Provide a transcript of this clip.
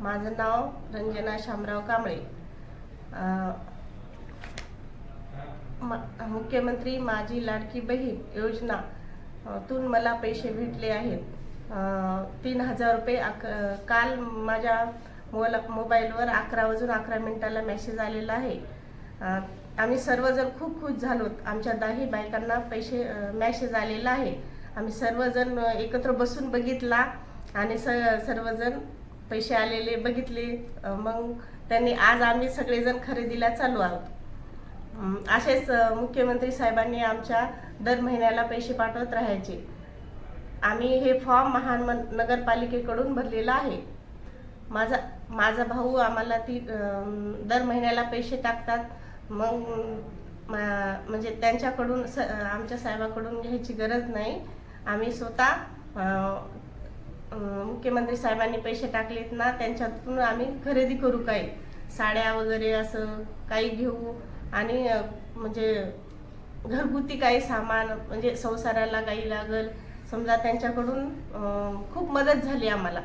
माझं नाव रंजना शामराव कांबळे. म- मुख्यमंत्री माझी लाडकी बहीण योजना तून मला पैसे भेटले आहेत. तीन हजार रुपये अक काल माझ्या मोला मोबाईलवर अकरा वाजून अकरा मिनिटाला मेसेज आलेला आहे. आम्ही सर्वजण खूप खुश झालोत आमच्या दहाही बायकांना पैसे मॅसेज आलेला आहे. आम्ही सर्वजण एकत्र बसून बघितला आणि स सर्वजण पैसे आलेले बघितले. मग त्यांनी आज आम्ही सगळेजण खरेदीला चालू आहोत. असेच मुख्यमंत्री साहेबांनी आमच्या दर महिन्याला पैसे पाठवत राहायचे. आम्ही हे फॉर्म महान नगरपालिकेकडून भरलेला आहे. माझा माझा भाऊ आम्हाला ती दर महिन्याला पैसे टाकतात. मग मा- म्हणजे त्यांच्याकडून स आमच्या साहेबाकडून घ्यायची गरज नाही. आम्ही स्वतः मुख्यमंत्री साहेबांनी पैसे टाकलेत ना त्यांच्यातून आम्ही खरेदी करू काही. साड्या वगैरे असं काही घेऊ. आणि म्हणजे घरगुती काही सामान म्हणजे संसाराला काही लागल. समजा त्यांच्याकडून खूप मदत झाली आम्हाला.